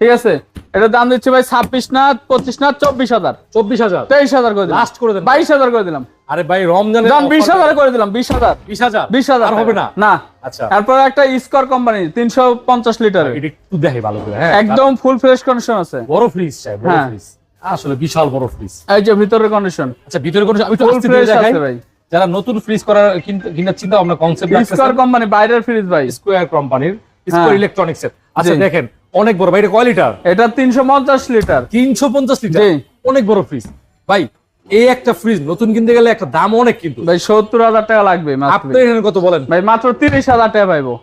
ঠিক আছে? এটা দাম দিচ্ছি ভাই ছাব্বিশ না পঁচিশ না চব্বিশ হাজার। চব্বিশ হাজার। তেইশ হাজার করে দিলাম। লাস্ট করে দেন। বাইশ হাজার করে দিলাম। আরে ভাই রমজানের দাম বিশ হাজার করে দিলাম বিশ হাজার। বিশ হাজার? বিশ হাজার আর হবে না? না। আচ্ছা। তারপরে একটা স্কোর কোম্পানি তিনশো পঞ্চাশ লিটারের। এটা একটু দেখে ভালো করে হ্যাঁ। একদম ফুল ফ্রেশ কন্ডিশন আছে। বড় ফ্রিজ চাই বড় হ্যাঁ। ফ্রিজ আসলে বিশাল বড় ফ্রিজ এই যে ভিতরের কন্ডিশন আচ্ছা ভিতরে কোনো আমি দেখাই আছে ভাই। যারা নতুন ফ্রিজ করার কিন- কিনার চিন্তা ভাবনা কনসেপ্ট স্কোর কোম্পানি বাইরের ফ্রিজ ভাই। স্কোয়ার কোম্পানির স্কোয়ার। ইলেকট্রনিক্স এর। আচ্ছা দেখেন অনেক বড় ভাই এটা কয় লিটার এটা তিনশো পঞ্চাশ লিটার তিনশো পঞ্চাশ লিটার জি। অনেক বড় ফ্রিজ ভাই এই একটা ফ্রিজ নতুন কিনতে গেলে একটা দাম অনেক কিন্তু। ভাই সত্তর হাজার টাকা লাগবে মাত্র। আপনি এখানে কত বলেন? ভাই মাত্র তিরিশ হাজার টাকা পাইবো।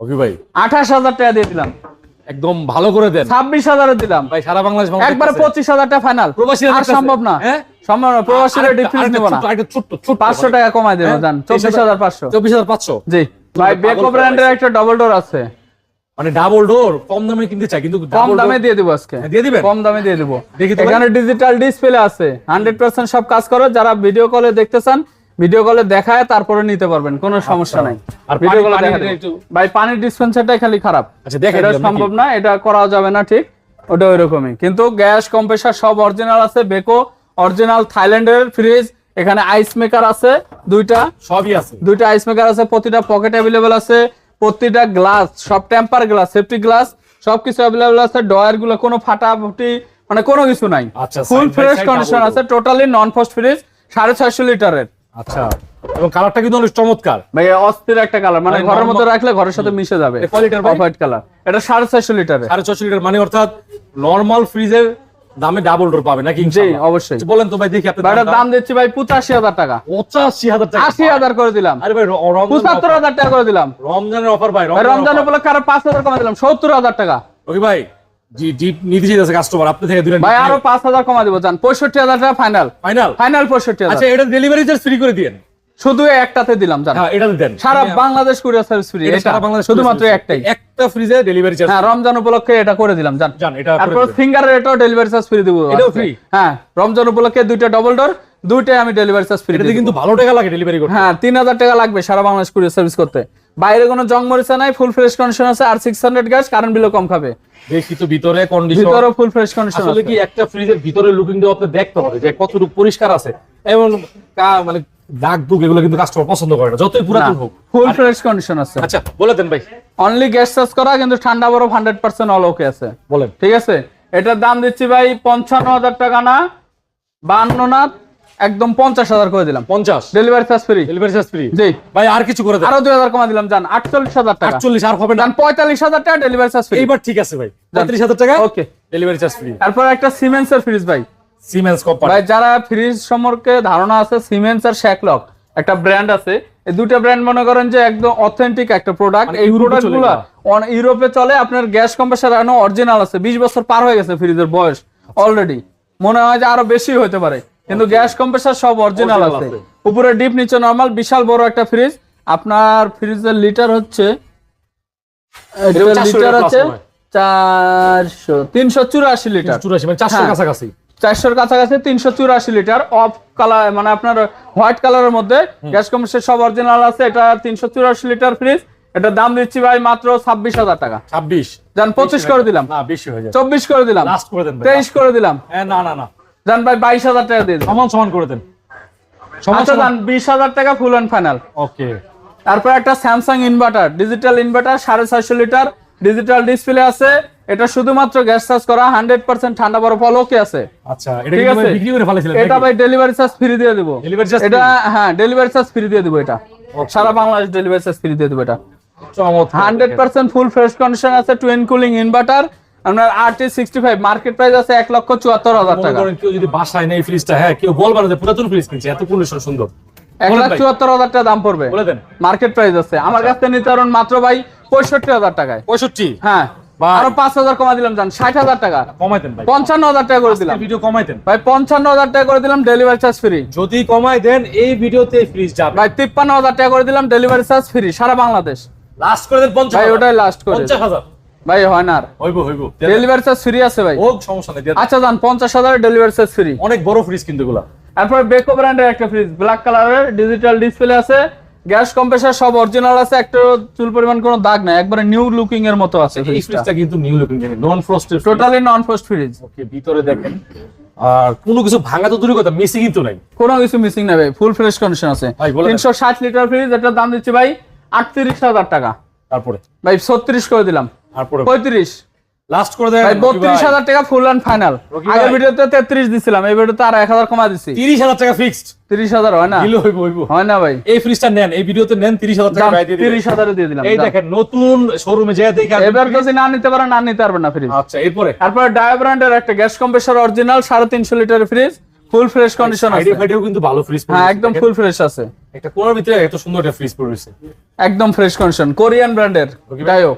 ওকে ভাই। আঠাশ হাজার টাকা দিয়ে দিলাম। একদম ভালো করে দেন। ছাব্বিশ হাজারে দিলাম। ভাই সারা বাংলাদেশ একবারে। পঁচিশ হাজার টাকা ফাইনাল প্রবাসী আর সম্ভব না। হ্যাঁ? সম্ভব প্রবাসীরা ডিফারেন্স আরেকটা না। ছোট্ট, আরেকটা ছোট্ট ছোট্ট টাকা কমাই দেবো? জান চব্বিশ হাজার পাঁচশো। চব্বিশ হাজার পাঁচশো। জি। ভাই বেকো ব্র্যান্ডের একটা ডবল ডোর আছে। মানে ডাবল ডোর কম দামে কিনতে চাই কিন্তু কম দামে দিয়ে দিবো আজকে। দিয়ে দিবেন? কম দামে দিয়ে দিবো। দেখি তো ভাই। এখানে ডিজিটাল ডিসপ্লে আছে। হান্ড্রেড পার্সেন্ট সব কাজ করে যারা ভিডিও কলে দেখতে চান ভিডিও কলে দেখায় তারপরে নিতে পারবেন কোনো সমস্যা নাই। আর ভিডিও কলে। ভাই পানির ডিসপেন্সারটাই খালি খারাপ। আচ্ছা, দেখেন এটা সম্ভব না এটা করা যাবে না ঠিক। ওটা ওইরকমই। কিন্তু গ্যাস কম্প্রেসার সব অরিজিনাল আছে বেকো অরিজিনাল থাইল্যান্ডের ফ্রিজ এখানে আইস মেকার আছে দুইটা। সবই আছে। দুইটা আইস মেকার আছে প্রতিটা পকেট অ্যাভেলেবল আছে প্রতিটা গ্লাস সব টেম্পার গ্লাস সেফটি গ্লাস সবকিছু অ্যাভেলেবল আছে ডয়ারগুলো কোনো ফাটাফুটি মানে কোনো কিছু নাই। আচ্ছা, ফুল ফ্রেশ কন্ডিশন আছে টোটালি নন ফস্ট ফ্রিজ সাড়ে ছয়শো লিটারের। আচ্ছা এবং কালারটা কিন্তু অনেক চমৎকার। ভাই অস্থির একটা কালার মানে মানে ঘরের মধ্যে রাখলে ঘরের সাথে মিশে যাবে? হোয়াইট কালার এটা সাড়ে ছয়শো লিটারের। সাড়ে ছশো লিটার মানে অর্থাৎ নর্মাল ফ্রিজের দামে ডাবল ডোর পাবে নাকি জি অবশ্যই। আচ্ছা, বলেন তো ভাই দেখি আপনি ভাই এটার দাম দিচ্ছি ভাই পঁচাশি হাজার টাকা। পঁচাশি হাজার টাকা। আশি হাজার করে দিলাম। আরে ভাই পঁচাত্তর হাজার টাকা করে দিলাম। রমজানের অফার ভাই রমজান উপলক্ষে আরও পাঁচ হাজার কমা দিলাম সত্তর হাজার টাকা। ওকে ভাই জি জি নিতে চাইতেছে কাস্টমার আপনি থেকে দূরে ভাই আরও পাঁচ হাজার কমা দিব জান পঁয়ষট্টি হাজার টাকা ফাইনাল ফাইনাল ফাইনাল পঁয়ষট্টি হাজার। আচ্ছা এটা ডেলিভারি চার্জ ফ্রি করে দিয়েন। শুধু একটাতে দিলাম জান? হ্যাঁ এটা দেন। সারা বাংলাদেশ কুরিয়ার সার্ভিস ফ্রি এটা সারা বাংলাদেশ শুধুমাত্র একটাই। একটা ফ্রিজে ডেলিভারি চার্জ হ্যাঁ রমজান উপলক্ষে এটা করে দিলাম জান। জান এটা তারপর দিবেন। ফিঙ্গারের এটাও ডেলিভারি চার্জ ফ্রি দিব এটাও free? হ্যাঁ রমজান উপলক্ষে দুইটা ডবল ডোর দুইটাই আমি ডেলিভারি চার্জ ফ্রি এটাতে কিন্তু ভালো টাকা লাগে ডেলিভারি করতে। হ্যাঁ তিন হাজার টাকা লাগবে সারা বাংলাদেশ কুরিয়ার সার্ভিস করতে। বাইরে কোনো জং মরিচা নাই ফুল ফ্রেশ কন্ডিশন আছে আর সিক্স হান্ড্রেড গ্যাস কারেন্ট বিলও কম খাবে। দেখি তো ভিতরে কন্ডিশন ভিতরেও ফুল ফ্রেশ কন্ডিশন আসলে কি একটা ফ্রিজের ভিতরে লুকিং দিয়ে আপনি দেখতে হবে যে কতটুকু পরিষ্কার আছে। এবং মানে দাগ দুগ এগুলো কিন্তু কাস্টমার পছন্দ করে না যতই পুরাতন হোক। ফুল ফ্রেশ কন্ডিশন আছে। আচ্ছা বলে দেন ভাই। অনলি গ্যাস চার্জ করা কিন্তু ঠান্ডা বরফ হান্ড্রেড পার্সেন্ট অল ওকে আছে। বলেন। ঠিক আছে? এটার দাম দিচ্ছি ভাই পঞ্চান্ন হাজার টাকা না বান্ন না একদম পঞ্চাশ হাজার করে দিলাম। পঞ্চাশ। Delivery charge free delivery charge free জি। ভাই আর কিছু করে দেন। আরও দুই হাজার কমা দিলাম জান আটচল্লিশ হাজার টাকা। আটচল্লিশ আর হবে না। জান পঁয়তাল্লিশ হাজার টাকা ডেলিভারি চার্জ ফ্রি এইবার ঠিক আছে ভাই। পঁয়ত্রিশ হাজার টাকা ওকে ডেলিভারি চার্জ ফ্রি তারপর একটা সিমেন্সের ফ্রিজ ভাই। সিমেন্স কোম্পানি ভাই যারা ফ্রিজ সম্পর্কে ধারণা আছে সিমেন্স আর শ্যাকলক একটা ব্র্যান্ড আছে। এই দুটো ব্র্যান্ড মনে করেন যে একদম অথেন্টিক একটা প্রোডাক্ট মানে এই ইউরোপে প্রোডাক্ট চলে ইউরোপে চলে আপনার গ্যাস কম্প্রেসার এখনও অরিজিনাল আছে। বিশ বছর পার হয়ে গেছে ফ্রিজের বয়স অলরেডি মনে হয় যে আরও বেশি হতে পারে। কিন্তু গ্যাস কম্প্রেসার সব অরিজিনাল আছে। উপরে ডিপ নিচে নরমাল বিশাল বড় একটা ফ্রিজ আপনার ফ্রিজের লিটার হচ্ছে এরকম 400 লিটার আছে। চারশো তিনশো চুরাশি লিটার চুরাশি মানে চারশোর হ্যাঁ। কাছাকাছি। চারশোর কাছাকাছি তিনশো চুরাশি লিটার অফ কালার মানে আপনার হোয়াইট কালারের মধ্যে। গ্যাস কম্প্রেসর সব অরিজিনাল আছে এটা তিনশো চুরাশি লিটার ফ্রিজ। এটার দাম দিচ্ছি ভাই মাত্র ছাব্বিশ হাজার টাকা। ছাব্বিশ। যান পঁচিশ করে দিলাম। চব্বিশ করে দিলাম। তেইশ করে দিলাম। না না না। যান ভাই বাইশ হাজার টাকা দিয়ে দিন সমান সমান করে দেন। আচ্ছা যান বিশ হাজার টাকা ফুল অ্যান্ড ফাইনাল। ওকে। তারপর একটা স্যামসাং ইনভার্টার ডিজিটাল ইনভার্টার সাড়ে ছয়শো লিটার ডিজিটাল ডিসপ্লে আছে। এটা শুধুমাত্র গ্যাস চার্জ করা হান্ড্রেড পার্সেন্ট ঠান্ডা বরফ ওকে আছে। আচ্ছা এটা কি আছে। বিক্রি করে ফেলেছিলেন এটা ভাই ডেলিভারি চার্জ ফ্রি দিয়ে দিব। Delivery charge এটা হ্যাঁ ডেলিভারি চার্জ ফ্রি দিয়ে দিব এটা। সারা বাংলাদেশ ডেলিভারি চার্জ ফ্রি দিয়ে দিব এটা। Hundred percent full fresh condition আছে টুয়েন কুলিং ইনভার্টার আপনার R T sixty five market price আছে এক লক্ষ চুয়াত্তর হাজার টাকা। কেউ যদি বাসায় নেই ফ্রিজটা হ্যাঁ কেউ বলবার যে পুরাতন ফ্রিজ কিনছে এত কন্ডিশন সুন্দর। এক লাখ চুয়াত্তর হাজার টাকা দাম পড়বে। বলে দেন। মার্কেট প্রাইস আছে। আমার কাছ থেকে নিতে মাত্র ভাই পঁয়ষট্টি হাজার টাকায়। পঁয়ষট্টি? হ্যাঁ। আরও পাঁচ হাজার কমা দিলাম জান। ষাট হাজার টাকা। কমাইতেন ভাই। পঞ্চান্ন হাজার টাকা করে দিলাম। ভিডিও কমাইতেন। ভাই পঞ্চান্ন হাজার টাকা করে দিলাম ডেলিভারি চার্জ ফ্রি যদি কমাই দেন এই ভিডিওতে ফ্রিজ যাবে। ভাই তিপ্পান্ন হাজার টাকা করে দিলাম ডেলিভারি চার্জ ফ্রি সারা বাংলাদেশ। লাস্ট করে দেন পঞ্চাশ ভাই ওটাই লাস্ট করে। পঞ্চাশ হাজার। ভাই হয় না আর। হইব হইব। ডেলিভারি চার্জ ফ্রি আছে ভাই। সমস্যা নেই আচ্ছা পঞ্চাশ হাজার ডেলিভারি চার্জ ফ্রি অনেক বড় ফ্রিজ কিন্তু তারপরে বেকো ব্র্যান্ডের একটা ফ্রিজ ব্ল্যাক কালারের ডিজিটাল ডিসপ্লে আছে। গ্যাস কম্প্রেসার সব অরিজিনাল আছে একটা চুল পরিমাণ কোনো দাগ নাই একবারে নিউ লুকিং এর মতো আছে এই ফ্রিজটা কিন্তু নিউ লুকিং এর non frosted totally non frost fridge okay ভিতরে দেখেন। আর কোনো কিছু ভাঙা তো দূরের কথা মিসিং কিন্তু নাই। কোনো কিছু মিসিং নাই ভাই ফুল ফ্রেশ কন্ডিশন আছে। ভাই, বলে দেন। তিনশো ষাট লিটার ফ্রিজ এটার দাম দিচ্ছি ভাই আটত্রিশ হাজার টাকা। তারপরে? ভাই ছত্রিশ করে দিলাম। তারপরে? পঁয়ত্রিশ। লাস্ট করে দেন ভাই টাকা ফুল অ্যান্ড ফাইনাল আগের ভাই। ভিডিওতে দিছিলাম এই ভিডিওতে আর কমা টাকা ফিক্সড হয় না? কিলো হইব হইব। হয় না ভাই। এই ফ্রিজটা নেন এই ভিডিওতে নেন তিরিশ হাজার টাকা দিয়ে দিয়ে দিলাম এই দেখেন নতুন শোরুমে যেয়ে দেখে এবার যদি না নিতে পারেন না নিতে পারবেন না ফ্রিজ আচ্ছা এরপরে? তারপরে ডায়া ব্র্যান্ডের একটা গ্যাস কম্প্রেসার অরিজিনাল সাড়ে তিনশো litre fridge full fresh condition আছে। আইডি কিন্তু ভালো ফ্রিজ হ্যাঁ একদম ফুল ফ্রেশ আছে। একটা কোনার ভিতরে এত সুন্দর একটা ফ্রিজ পড়েছে একদম ফ্রেশ কন্ডিশন কোরিয়ান ব্র্যান্ডের ভাই। ডায়ো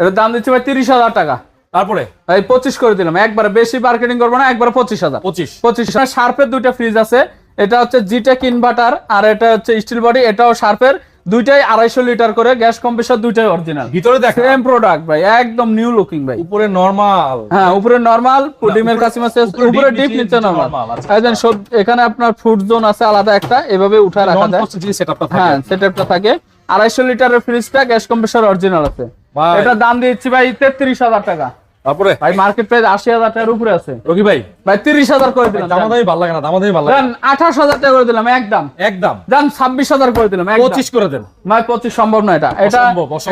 এটার দাম দিচ্ছি ভাই তিরিশ হাজার টাকা। তারপরে? ভাই পঁচিশ করে দিলাম। একবারে বেশি মার্কেটিং করব না একবার পঁচিশ হাজার। পঁচিশ। পঁচিশ শার্পের দুইটা ফ্রিজ আছে। এটা হচ্ছে জিটেক ইনভার্টার আর এটা হচ্ছে স্টিল বডি এটাও শার্পের। দুইটাই আড়াইশো লিটার করে গ্যাস কম্প্রেসার দুইটাই অরিজিনাল ভিতরে দেখেন সেম প্রোডাক্ট ভাই একদম নিউ লুকিং ভাই। উপরে নরমাল হ্যাঁ উপরে নরমাল ডিমের কাছে মাছে উপরে ডিপ নিচে- নরমাল আচ্ছা। সব এখানে আপনার ফুড জোন আছে আলাদা একটা এভাবে উঠা রাখা যায়। হ্যাঁ সেটআপটা থাকে। আড়াইশো লিটারের ফ্রিজটা গ্যাস কম্প্রেসার অরিজিনাল আছে। এটা দাম দিচ্ছি ভাই তেত্রিশ হাজার টাকা। তারপরে? ভাই মার্কেট প্রাইস আশি হাজার টাকার উপরে আছে। রকি ভাই? ভাই তিরিশ হাজার করে দিলাম দামাদামি ভালো লাগে না দামাদামি ভালো লাগে। জান আঠাশ হাজার টাকা করে দিলাম একদম। একদম। জান ছাব্বিশ হাজার করে দিলাম একদম। পঁচিশ করে দেন। ভাই পঁচিশ সম্ভব না এটা। এটা।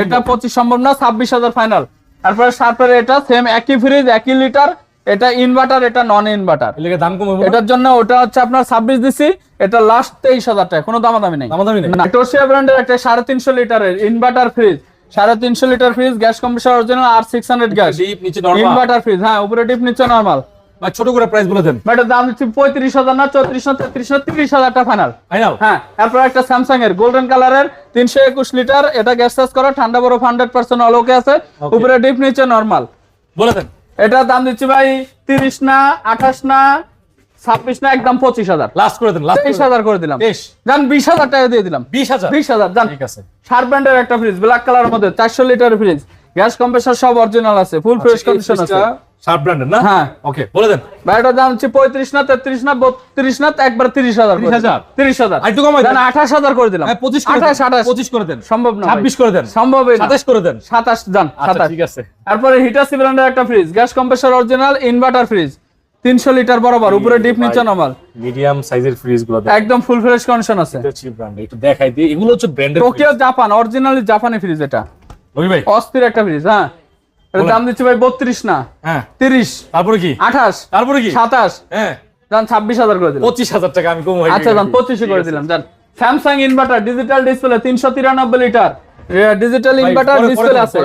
এটা পঁচিশ সম্ভব না ছাব্বিশ হাজার ফাইনাল তারপরে এটা সেম একই ফ্রিজ একই লিটার এটা ইনভার্টার এটা নন ইনভার্টার এর দাম কম এটার জন্য ওটা হচ্ছে আপনার ছাব্বিশ দিছি এটা লাস্ট তেইশ হাজার টাকা কোনো দামাদামি নেই। দামাদামি নেই? না টোসিয়া ব্র্যান্ডের একটা সাড়ে তিনশো লিটারের ইনভার্টার ফ্রিজ সাড়ে তিনশো litre fridge gas compressor original আর সিক্স হান্ড্রেড গ্যাস ডিপ নিচে নরমাল ইনভার্টার ফ্রিজ হ্যাঁ উপরে ডিপ নিচে নর্মাল ভাই ছোট করে প্রাইস বলে দেন। দাম দিচ্ছি পঁয়ত্রিশ হাজার না চৌত্রিশ না তেত্রিশ না তিরিশ হাজার টাকা ফাইনাল ফাইনাল হ্যাঁ তারপর একটা স্যামসাং এর গোল্ডেন কালারের তিনশো একুশ লিটার এটা গ্যাস চার্জ করা ঠান্ডা বরফ হান্ড্রেড পার্সেন্ট অলোকে আছে। উপরে ডিপ নিচে নর্মাল বলে দেন। এটার দাম দিচ্ছি ভাই তিরিশ না আঠাশ না ছাব্বিশ না একদম পঁচিশ হাজার। লাস্ট করে লাস্ট তেইশ হাজার করে দিলাম। জান বিশ হাজার টাকা দিয়ে দিলাম। বিশ হাজার? বিশ হাজার জান ঠিক আছে। শার্প ব্র্যান্ডের একটা ফ্রিজ ব্ল্যাক কালারের মধ্যে চারশো লিটার ফ্রিজ গ্যাস কম্প্রেসার সব অরিজিনাল আছে ফুল ফ্রেশ কন্ডিশন আছে। শার্প ব্র্যান্ডের না? হ্যাঁ। ওকে বলে দেন। ভাই দাম হচ্ছে পঁয়ত্রিশ না তেত্রিশ না বত্রিশ না একবার তিরিশ হাজার তিরিশ হাজার? একটু কমাই দেন। আঠাশ হাজার করে দিলাম। হ্যাঁ পঁচিশ করে আঠাশ দেন। আঠাশ পঁচিশ করে দেন। সম্ভব না ছাব্বিশ করে দেন। সম্ভব সাতাশ করে দেন। সাতাশ আচ্ছা সাতাশ। ঠিক আছে। তারপরে হিটাসি ব্র্যান্ডের একটা fridge gas compressor original inverter fridge তিনশো লিটার বরাবর উপরে ডিপ নিচে নরমাল। মিডিয়াম সাইজের ফ্রিজগুলো একদম ফুল ফ্রেশ কন্ডিশন আছে। চিপ ব্র্যান্ড একটু দেখাই দিই এগুলো হচ্ছে ব্র্যান্ডের টোকিও জাপান অরিজিনালি জাপানি ফ্রিজ এটা। রবি ভাই? অস্থির একটা ফ্রিজ হ্যাঁ। দাম দিচ্ছি ভাই বত্রিশ না হ্যাঁ। তিরিশ তারপরে কি? আঠাশ তারপরে কি? সাতাশ। হ্যাঁ। যান ছাব্বিশ হাজার করে দিলাম। পঁচিশ হাজার টাকা আমি কম আচ্ছা যান পঁচিশে করে দিলাম। যান স্যামসাং ইনভার্টার ডিজিটাল ডিসপ্লে তিনশো তিরানব্বই লিটার। ডিজিটাল ইনভার্টার ডিসপ্লে আছে।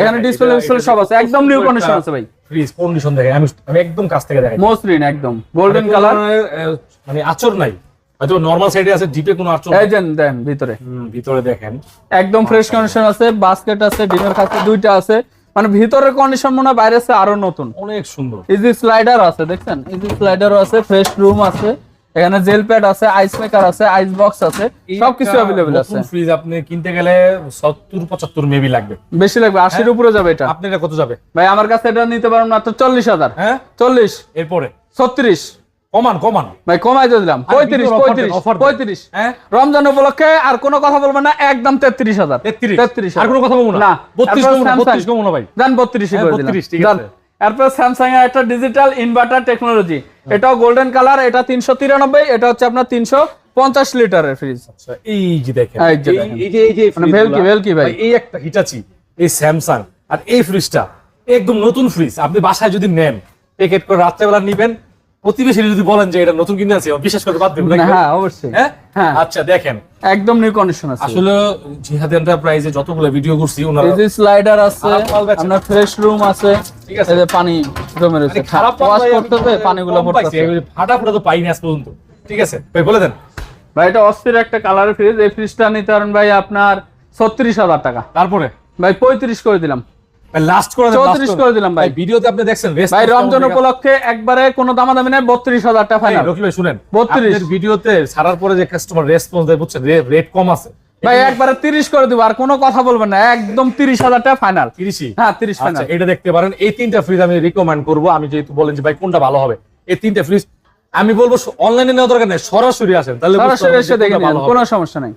এখানে ডিসপ্লে ডিসপ্লে সব আছে। একদম নিউ কন্ডিশন আছে ভাই। ফ্রিজ কন্ডিশন দেখে আমি আমি একদম কাছ থেকে দেখাই মসৃণ একদম। গোল্ডেন মানে কালার মানে আচর নাই। হয়তো নর্মাল সাইডে আছে ডিপে কোনো আচর এই। যে দেন ভিতরে। ভিতরে দেখেন। একদম ফ্রেশ কন্ডিশন আছে বাস্কেট আছে ডিনার খাচ্ছে দুইটা আছে। মানে ভিতরের কন্ডিশন মনে হয় বাইরে আছে আরও নতুন। অনেক সুন্দর। ইজি স্লাইডার আছে দেখছেন? ইজি স্লাইডারও আছে ফ্রেশ রুম আছে। এখানে জেল প্যাড আছে আইস মেকার আছে আইস বক্স আছে সবকিছু অ্যাভেলেবেল আছে। ফ্রিজ আপনি কিনতে গেলে সত্তর পঁচাত্তর মেবি লাগবে। বেশি লাগবে আশির উপরে যাবে এটা। আপনি এটা কত যাবে? ভাই আমার কাছে এটা নিতে পারেন মাত্র চল্লিশ হাজার। হ্যাঁ? চল্লিশ। এরপরে? ছত্রিশ। কমান কমান। ভাই কমাই দিলাম। পঁয়ত্রিশ পঁয়ত্রিশ। পঁয়ত্রিশ। হ্যাঁ? রমজান উপলক্ষে আর কোনো কথা বলবেন না একদম তেত্রিশ হাজার। তেত্রিশ। আর কোনো কথা বলব না? না। বত্রিশ কমো না। বত্রিশ কমো না ভাই। যান বত্রিশ হ্যাঁ, 32 ঠিক আছে। এরপর স্যামসাং এর একটা ডিজিটাল ইনভার্টার টেকনোলজি এটাও গোল্ডেন কালার এটা তিনশো তিরানব্বই এটা হচ্ছে আপনার তিনশো পঞ্চাশ লিটারের ফ্রিজ আচ্ছা এই যে দেখেন এই যে এই- যে মানে ভেলকি, ভেলকি ভাই। এই একটা হিটাচি এই স্যামসাং আর এই ফ্রিজটা একদম নতুন ফ্রিজ আপনি বাসায় যদি নেন প্যাকেট করে রাত্রেবেলা নিবেন প্রতিবেশী যদি বলেন যে এটা নতুন কিনে আছে বিশ্বাস করতে বাধ্য হ্যাঁ অবশ্যই। হ্যাঁ? হ্যাঁ। আচ্ছা দেখেন। একদম নিউ কন্ডিশন আছে। আসলে জিহাদ এন্টারপ্রাইজে যতগুলো ভিডিও করছি ওনারা এই স্লাইডার আছে না। আপনার ফ্রেশ রুম আছে ঠিক আছে। এই পানি জমে রয়েছে। মানে খারাপ ওয়াশ করতেছে পানিগুলো পড়তেছে। ফাটা ফুটা তো পাইনি আজ পর্যন্ত। ঠিক আছে ভাই বলে দেন। ভাই এটা অস্থির একটা কালারের ফ্রিজ এই ফ্রিজটা নিতে পারেন ভাই আপনার ছত্রিশ হাজার টাকা। তারপরে? ভাই পঁয়ত্রিশ করে দিলাম। লাস্ট করে 34 করে দিলাম ভাই। ভিডিওতে আপনি দেখছেন ভাই রমজান উপলক্ষে একবারে কোনো দামাদামি নাই বত্রিশ হাজার টাকা ফাইনাল রকি ভাই শুনেন 32 ভিডিওতে ছাড়ার পরে যে কাস্টমার রেসপন্স দেয় বুঝছেন রেট কম আছে। ভাই একবারে তিরিশ করে দিব আর কোনো কথা বলবেন না একদম টাকা ফাইনাল হ্যাঁ তিরিশ আচ্ছা ফাইনাল এটা দেখতে পারেন। এই তিনটা ফ্রিজ আমি রিকমেন্ড করব। আমি যেহেতু বলেন যে ভাই কোনটা ভালো হবে? এই তিনটা ফ্রিজ আমি বলব অনলাইনে নেওয়া দরকার নেই সরাসরি আসেন। তাহলে সরাসরি এসে। কোনো সমস্যা নাই।